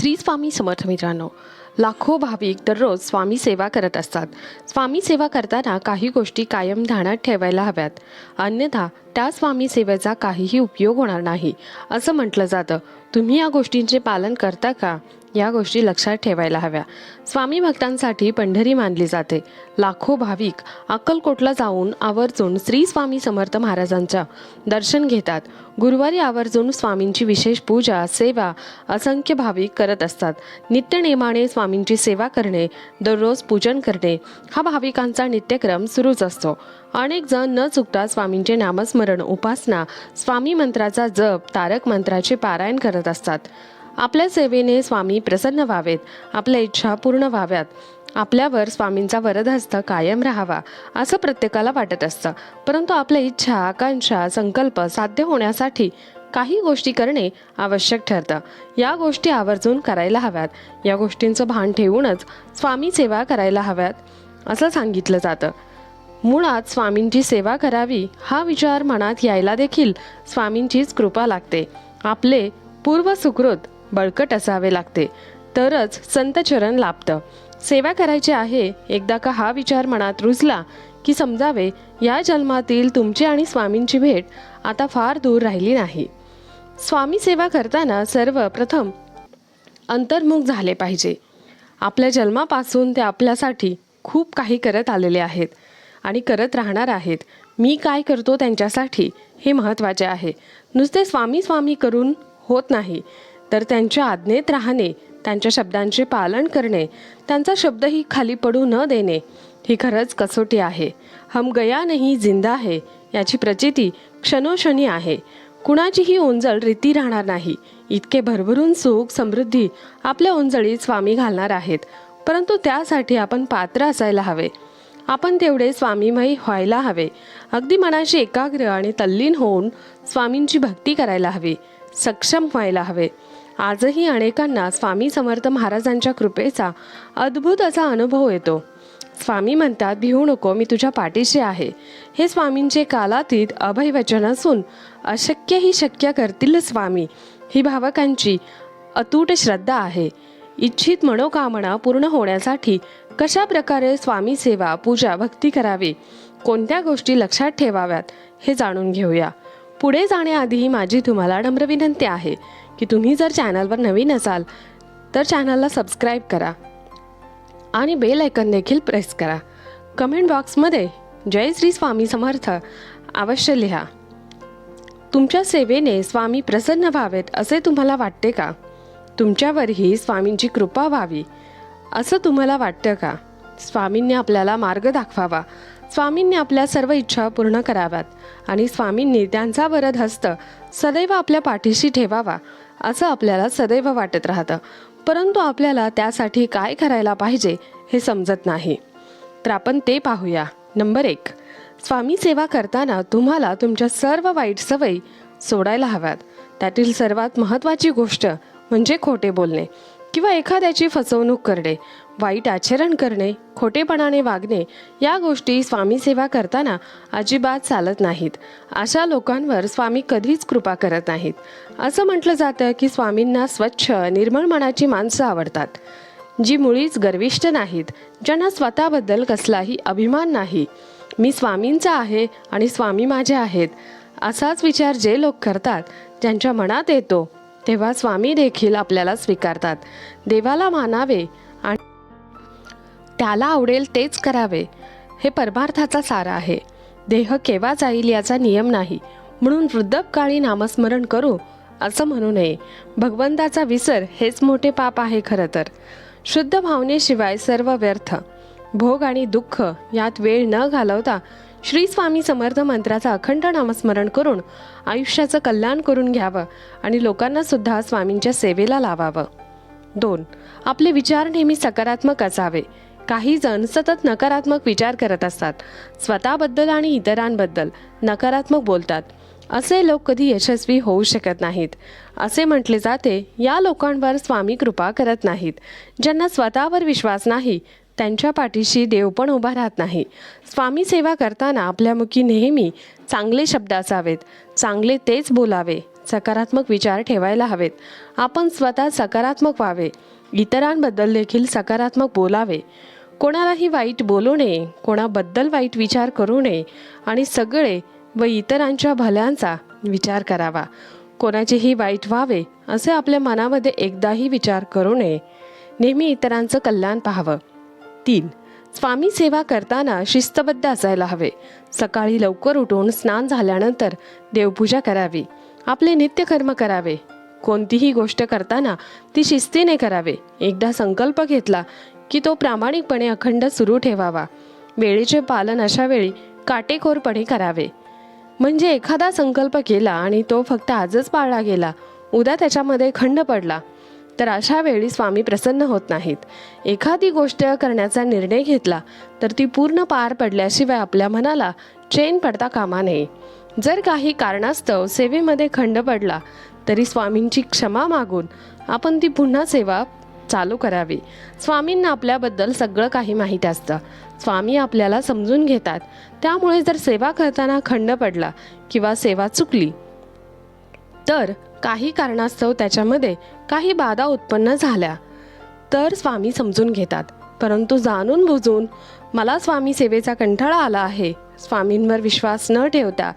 श्री स्वामी समर्थ मित्रांनो लाखो भाविक दररोज स्वामी सेवा करत असतात. स्वामी सेवा करताना काही गोष्टी कायम ध्यानात ठेवायला हव्यात. अन्यथा त्या स्वामी सेवेचा काहीही उपयोग होणार नाही असं म्हटलं जातं. तुम्ही या गोष्टींचे पालन करता का? या गोष्टी लक्षात ठेवायला हव्या. स्वामी भक्तांसाठी पंढरी मानली जाते. लाखो भाविक अक्कलकोटला जाऊन आवर्जून श्री स्वामी समर्थ महाराजांच्या दर्शन घेतात. गुरुवारी आवर्जून स्वामींची विशेष पूजा सेवा असंख्य भाविक करत असतात. नित्यनेमाने स्वामींची सेवा करणे दररोज पूजन करणे हा भाविकांचा नित्यक्रम सुरूच असतो. अनेक जण न चुकता स्वामींचे नामस्मरण उपासना स्वामी मंत्राचा जप तारक मंत्राचे पारायण करत असतात. आपल्या सेवेने स्वामी प्रसन्न व्हावेत. आपल्या इच्छा पूर्ण व्हाव्यात. आपल्यावर स्वामींचा वरदहस्त कायम राहावा असं प्रत्येकाला वाटत असतं. परंतु आपल्या इच्छा आकांक्षा संकल्प साध्य होण्यासाठी काही गोष्टी करणे आवश्यक ठरतं. या गोष्टी आवर्जून करायला हव्यात. या गोष्टींचं भान ठेवूनच स्वामी सेवा करायला हव्यात असं सांगितलं जातं. मुळात स्वामींची सेवा करावी हा विचार मनात यायला देखील स्वामींचीच कृपा लागते. आपले पूर्व सुकृत बळकट असावे लागते. तरच संतचरण लाभतं. सेवा करायची आहे एकदा का हा विचार मनात रुजला की समजावे या जन्मातील तुमची आणि स्वामींची भेट आता फार दूर राहिली नाही. स्वामी सेवा करताना सर्वप्रथम अंतर्मुख झाले पाहिजे. आपल्या जन्मापासून ते आपल्यासाठी खूप काही करत आलेले आहेत आणि करत राहणार आहेत. मी काय करतो त्यांच्यासाठी हे महत्त्वाचे आहे. नुसते स्वामी स्वामी करून होत नाही. तर त्यांच्या आज्ञेत राहणे त्यांच्या शब्दांचे पालन करणे त्यांचा शब्दही खाली पडू न देणे ही खरंच कसोटी आहे. हम गया नाही जिंदा आहे याची प्रचिती क्षणोक्षणी आहे. कुणाचीही ओंजळ रीती राहणार नाही. इतके भरभरून सुख समृद्धी आपल्या ओंजळीत स्वामी घालणार आहेत. परंतु त्यासाठी आपण पात्र असायला हवे. आपण तेवढे स्वामीमयी व्हायला हवे. अगदी मनाशी एकाग्र आणि तल्लीन होऊन स्वामींची भक्ती करायला हवी. सक्षम व्हायला हवे. आजही अनेकांना स्वामी समर्थ महाराजांच्या कृपेचा अद्भुत असा अनुभव येतो. स्वामी म्हणतात भिवू नको मी तुझ्या पाठीशी आहे. हे स्वामींचे कालातीत अभयवचन असून अशक्यही शक्य करतील स्वामी. ही भावकांची अतूट श्रद्धा आहे. इच्छित मनोकामना पूर्ण होण्यासाठी कशा प्रकारे स्वामी सेवा पूजा भक्ती करावी? कोणत्या गोष्टी लक्षात ठेवाव्यात हे जाणून घेऊया. पुढे जाण्याआधी माझी तुम्हाला नम्र विनंती आहे. की तुम्ही जर चॅनलवर नवीन असाल तर चॅनलला सबस्क्राईब करा आणि बेल ऐकन देखील प्रेस करा. कमेंट बॉक्समध्ये जय श्री स्वामी समर्थ अवश्य लिहा. तुमच्या सेवेने स्वामी प्रसन्न व्हावेत असे तुम्हाला वाटते का? तुमच्यावरही स्वामींची कृपा व्हावी असं तुम्हाला वाटतं का? स्वामींनी आपल्याला मार्ग दाखवावा. स्वामींनी आपल्या सर्व इच्छा पूर्ण कराव्यात आणि स्वामींनी त्यांचा वरद हस्त सदैव आपल्या पाठीशी ठेवावा. असं आपल्याला सदैव वाटत राहतं. परंतु आपल्याला त्यासाठी काय करायला पाहिजे हे समजत नाही. तर आपण ते पाहूया. नंबर एक. स्वामी सेवा करताना तुम्हाला तुमच्या सर्व वाईट सवयी सोडायला हव्यात. त्यातील सर्वात महत्त्वाची गोष्ट म्हणजे खोटे बोलणे किंवा एखाद्याची फसवणूक करणे. वाईट आचरण करणे खोटेपणाने वागणे या गोष्टी स्वामी सेवा करताना अजिबात चालत नाहीत. अशा लोकांवर स्वामी कधीच कृपा करत नाहीत. असं म्हटलं जातं की स्वामींना स्वच्छ निर्मळ मनाची माणसं आवडतात. जी मुळीच गर्विष्ट नाहीत ज्यांना स्वतःबद्दल कसलाही अभिमान नाही. मी स्वामींचा आहे आणि स्वामी माझे आहेत. असाच विचार जे लोक करतात ज्यांच्या मनात येतो तेव्हा स्वामी देखील आपल्याला स्वीकारतात. देवाला मानावे त्याला आवडेल तेच करावे. हे परमार्थाचा सारा आहे. देह केव्हा जाईल याचा नियम नाही. म्हणून वृद्धकाळी नामस्मरण करू असं म्हणू नये. भगवंताचा विसर हेच मोठे पाप आहे खरं तर. शुद्ध भावनेशिवाय सर्व व्यर्थ. भोग आणि दुःख यात वेळ न घालवता श्री स्वामी समर्थ मंत्राचा अखंड नामस्मरण करून आयुष्याचं कल्याण करून घ्यावं आणि लोकांना सुद्धा स्वामींच्या सेवेला लावावं. दोन आपले विचार नेहमी सकारात्मक असावे. काही जण सतत नकारात्मक विचार करत असतात. स्वतःबद्दल आणि इतरांबद्दल नकारात्मक बोलतात. असे लोक कधी यशस्वी होऊ शकत नाहीत. असे म्हटले जाते या लोकांवर स्वामी कृपा करत नाहीत. ज्यांना स्वतःवर विश्वास नाही त्यांच्या पाठीशी देव पण उभा राहत नाही. स्वामी सेवा करताना आपल्या मुखी नेहमी चांगले शब्द असावेत. चांगले तेच बोलावे. सकारात्मक विचार ठेवायला हवेत. आपण स्वतः सकारात्मक व्हावे. इतरांबद्दल देखील सकारात्मक बोलावे. कोणालाही वाईट बोलू नये कोणाबद्दल वाईट विचार करू नये आणि सगळे व इतरांच्या भल्यांचा विचार करावा. कोणाचेही वाईट व्हावे असे आपल्या मनामध्ये एकदाही विचार करू नये. नेहमी इतरांचं कल्याण पाहावं. तीन स्वामी सेवा करताना शिस्तबद्ध असायला हवे. सकाळी लवकर उठून स्नान झाल्यानंतर देवपूजा करावी. आपले नित्यकर्म करावे. कोणतीही गोष्ट करताना ती शिस्तीने करावे. एकदा संकल्प घेतला की तो प्रामाणिकपणे अखंड सुरू ठेवावा. वेळेचे पालन अशा वेळी काटेकोरपणे करावे. म्हणजे एखादा संकल्प केला आणि तो फक्त आजच पाळला गेला उद्या त्याच्यामध्ये खंड पडला तर अशा वेळी स्वामी प्रसन्न होत नाहीत. एखादी गोष्ट करण्याचा निर्णय घेतला तर ती पूर्ण पार पडल्याशिवाय आपल्या मनाला चेन पडता कामा नये. जर काही कारणास्तव सेवेमध्ये खंड पडला तरी स्वामींची क्षमा मागून आपण ती पुन्हा सेवा चालू करावी. स्वामींना आपल्याबद्दल सगळं काही माहीत असतं. स्वामी आपल्याला समजून घेतात. त्यामुळे जर सेवा करताना खंड पडला किंवा सेवा चुकली तर काही कारणास्तव त्याच्यामध्ये काही बाधा उत्पन्न झाल्या तर स्वामी समजून घेतात. परंतु जाणून बुजून मला स्वामी सेवेचा कंटाळा आला आहे. स्वामींवर विश्वास न ठेवता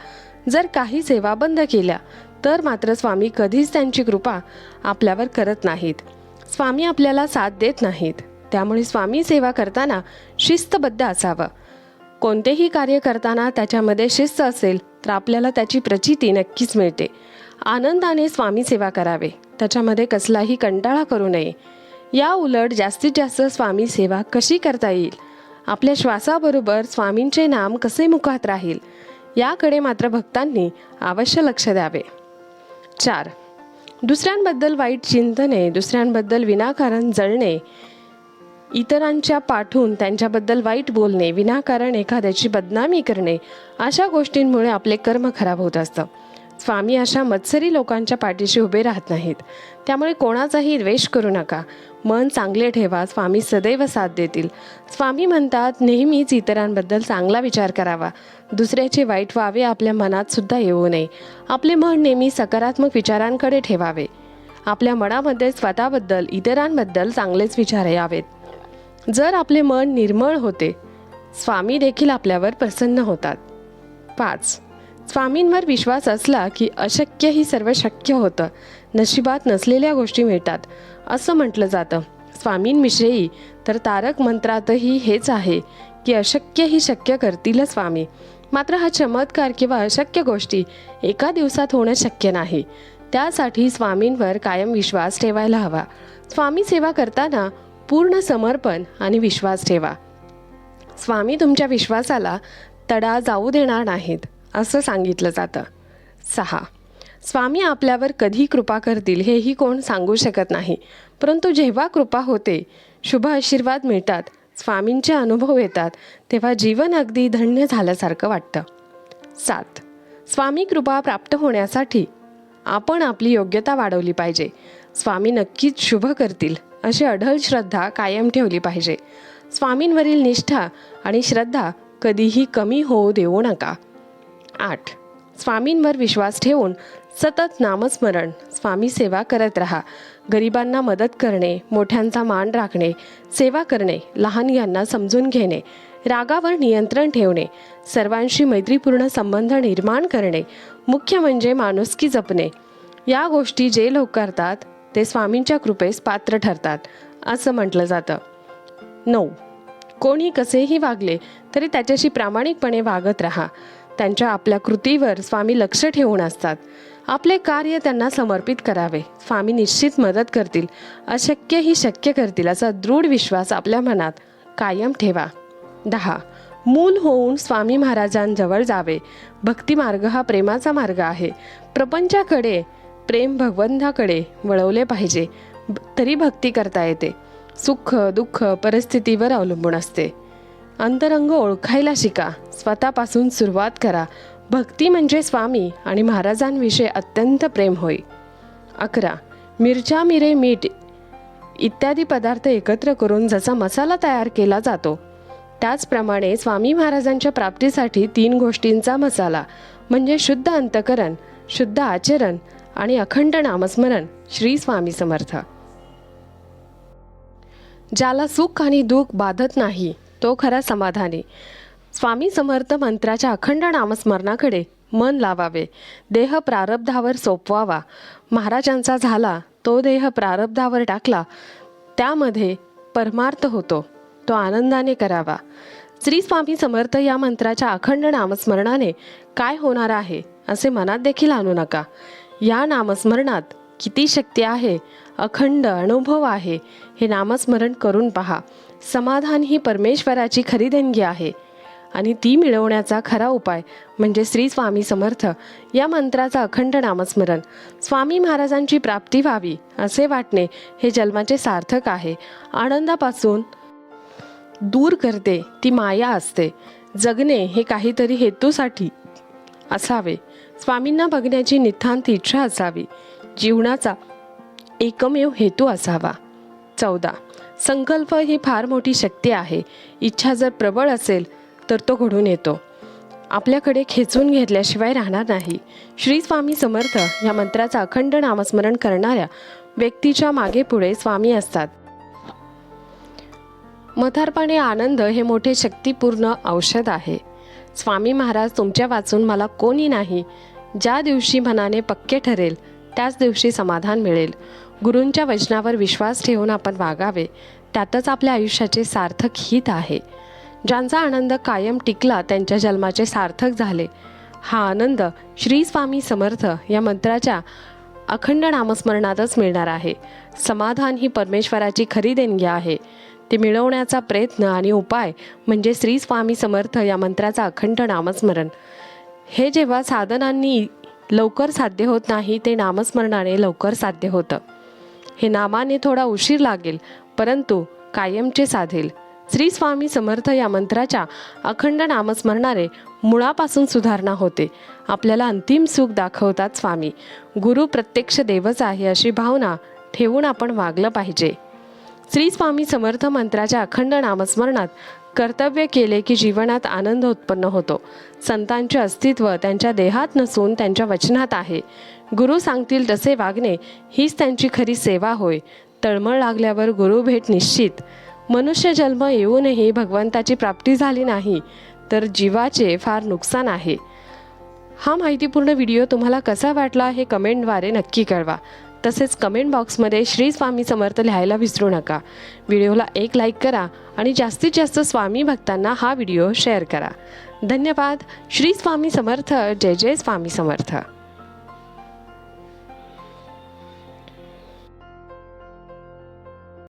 जर काही सेवा बंद केल्या तर मात्र स्वामी कधीच त्यांची कृपा आपल्यावर करत नाहीत. स्वामी आपल्याला साथ देत नाहीत. त्यामुळे स्वामी सेवा करताना शिस्तबद्ध असावं. कोणतेही कार्य करताना त्याच्यामध्ये शिस्त असेल तर आपल्याला त्याची प्रचिती नक्कीच मिळते. आनंदाने स्वामी सेवा करावे. त्याच्यामध्ये कसलाही कंटाळा करू नये. या उलट जास्तीत जास्त स्वामी सेवा कशी करता येईल? आपल्या श्वासाबरोबर स्वामींचे नाम कसे मुखात राहील? याकडे मात्र भक्तांनी अवश्य लक्ष द्यावे. चार. दुसऱ्यांबद्दल वाईट चिंतने दुसऱ्यांबद्दल विनाकारण जळणे इतरांच्या पाठून त्यांच्याबद्दल वाईट बोलणे विनाकारण एखाद्याची बदनामी करणे अशा गोष्टींमुळे आपले कर्म खराब होत असतं. स्वामी अशा मत्सरी लोकांच्या पाठीशी उभे राहत नाहीत. त्यामुळे कोणाचाही द्वेष करू नका. मन चांगले ठेवा स्वामी सदैव साथ देतील. स्वामी म्हणतात नेहमीच इतरांबद्दल चांगला विचार करावा. दुसऱ्याचे वाईट व्हावे आपल्या मनात सुद्धा येऊ नये. आपले मन नेहमी सकारात्मक विचारांकडे ठेवावे. आपल्या मनामध्ये स्वतःबद्दल इतरांबद्दल चांगलेच विचार यावेत. जर आपले मन निर्मळ होते स्वामी देखील आपल्यावर प्रसन्न होतात. पाच स्वामींवर विश्वास असला की अशक्य ही सर्व शक्य होतं. नशिबात नसलेल्या गोष्टी मिळतात असं म्हटलं जातं. स्वामींविषयी तर तारक मंत्रातही हेच आहे की अशक्य ही शक्य करतील स्वामी. मात्र हा चमत्कार किंवा अशक्य गोष्टी एका दिवसात होणं शक्य नाही. त्यासाठी स्वामींवर कायम विश्वास ठेवायला हवा. स्वामी सेवा करताना पूर्ण समर्पण आणि विश्वास ठेवा. स्वामी तुमच्या विश्वासाला तडा जाऊ देणार नाहीत. असं सांगितलं जातं. सहा. स्वामी आपल्यावर कधी कृपा करतील हेही कोण सांगू शकत नाही. परंतु जेव्हा कृपा होते शुभ आशीर्वाद मिळतात स्वामींचे अनुभव येतात तेव्हा जीवन अगदी धन्य झाल्यासारखं वाटतं. सात. स्वामी कृपा प्राप्त होण्यासाठी आपण आपली योग्यता वाढवली पाहिजे. स्वामी नक्कीच शुभ करतील अशी अढळ श्रद्धा कायम ठेवली पाहिजे. स्वामींवरील निष्ठा आणि श्रद्धा कधीही कमी होऊ देऊ नका. आठ. स्वामींवर विश्वास ठेवून सतत नामस्मरण स्वामी सेवा करत राहा. गरिबांना मदत करणे मोठ्यांचा मान राखणे सेवा करणे लहान यांना समजून घेणे रागावर नियंत्रण ठेवणे सर्वांशी मैत्रीपूर्ण संबंध निर्माण करणे मुख्य म्हणजे माणुसकी जपणे. या गोष्टी जे लोक करतात ते स्वामींच्या कृपेस पात्र ठरतात असं म्हटलं जातं. नऊ. कोणी कसेही वागले तरी त्याच्याशी प्रामाणिकपणे वागत राहा. त्यांच्या आपल्या कृतीवर स्वामी लक्ष ठेवून असतात. आपले कार्य त्यांना समर्पित करावे. स्वामी निश्चित मदत करतील. अशक्य ही शक्य करतील असा दृढ विश्वास आपल्या मनात कायम ठेवा. दहा. मूल होऊन स्वामी महाराजांजवळ जावे. भक्ती मार्ग हा प्रेमाचा मार्ग आहे. प्रपंचाकडे प्रेम भगवंताकडे वळवले पाहिजे. तरी भक्ती करता येते. सुख दुःख परिस्थितीवर अवलंबून असते. अंतरंग ओळखायला शिका. स्वतःपासून सुरुवात करा. भक्ती म्हणजे स्वामी आणि महाराजांविषयी अत्यंत प्रेम होय. अकरा. मिरच्या मिरे मीठ इत्यादी पदार्थ एकत्र करून जसा मसाला तयार केला जातो त्याचप्रमाणे स्वामी महाराजांच्या प्राप्तीसाठी तीन गोष्टींचा मसाला म्हणजे शुद्ध अंतकरण शुद्ध आचरण आणि अखंड नामस्मरण श्री स्वामी समर्थ. ज्याला सुख आणि दुःख बाधत नाही तो खरा समाधानी. स्वामी समर्थ मंत्राच्या अखंड नामस्मरणाकडे मन लावावे. देह प्रारब्धावर सोपवावा. महाराजांचा झाला तो देह प्रारब्धावर टाकला त्यामध्ये परमार्थ होतो तो आनंदाने करावा. श्री स्वामी समर्थ या मंत्राच्या अखंड नामस्मरणाने काय होणार आहे असे मनात देखील आणू नका. या नामस्मरणात किती शक्ती आहे अखंड अनुभव आहे हे नामस्मरण करून पहा. समाधान ही परमेश्वराची खरी देणगी आहे. आणि ती मिळवण्याचा खरा उपाय म्हणजे श्री स्वामी समर्थ या मंत्राचा अखंड नामस्मरण. स्वामी महाराजांची प्राप्ती व्हावी असे वाटणे हे जन्माचे सार्थक आहे. आनंदापासून दूर करते ती माया असते. जगणे हे काहीतरी हेतूसाठी असावे. स्वामींना बघण्याची नितांत इच्छा असावी. जीवनाचा एकमेव हेतू असावा. चौदा. संकल्प ही फार मोठी शक्ती आहे. इच्छा जर प्रबळ असेल तर तो घडून येतो. आपल्याकडे खेचून घेतल्याशिवाय राहणार नाही. श्री स्वामी समर्थ या मंत्राचा अखंड नामस्मरण करणाऱ्या व्यक्तीच्या मागे पुढे स्वामी असतात. मथारपणे आनंद हे मोठे शक्तिपूर्ण औषध आहे. स्वामी महाराज तुमच्या वाचून मला कोणी नाही. ज्या दिवशी मनाने पक्के ठरेल त्याच दिवशी समाधान मिळेल. गुरूंच्या वचनावर विश्वास ठेवून आपण वागावे त्यातच आपल्या आयुष्याचे सार्थक हित आहे. ज्यांचा आनंद कायम टिकला त्यांच्या जन्माचे सार्थक झाले. हा आनंद श्री स्वामी समर्थ या मंत्राच्या अखंड नामस्मरणातच मिळणार आहे. समाधान ही परमेश्वराची खरी देणगी आहे. ते मिळवण्याचा प्रयत्न आणि उपाय म्हणजे श्री स्वामी समर्थ या मंत्राचा अखंड नामस्मरण. हे जेव्हा साधनांनी लवकर साध्य होत नाही ते नामस्मरणाने लवकर साध्य होतं. हे नामाने थोडा उशीर लागेल परंतु कायमचे साधेल. श्री स्वामी समर्थ या मंत्राच्या अखंड नामस्मरणाने मुळापासून सुधारणा होते. आपल्याला अंतिम सुख दाखवतात स्वामी. गुरु प्रत्यक्ष देवच आहे अशी भावना ठेवून आपण वागलं पाहिजे. श्री स्वामी समर्थ मंत्राच्या अखंड नामस्मरणात कर्तव्य केले की जीवनात आनंद उत्पन्न होतो. संतांचे अस्तित्व त्यांच्या देहात नसून त्यांच्या वचनात आहे. गुरु सांगतील तसे वागणे हीच त्यांची खरी सेवा होय. तळमळ लागल्यावर गुरु भेट निश्चित. मनुष्य जन्म येऊनही भगवंताची प्राप्ती झाली नाही तर जीवाचे फार नुकसान आहे. हा माहितीपूर्ण व्हिडिओ तुम्हाला कसा वाटला हे कमेंटद्वारे नक्की कळवा. तसेच कमेंट बॉक्समध्ये श्री स्वामी समर्थ लिहायला विसरू नका. व्हिडिओला एक लाईक करा आणि जास्तीत जास्त स्वामी भक्तांना हा व्हिडिओ शेअर करा. धन्यवाद. श्री स्वामी समर्थ. जय जय स्वामी समर्थ.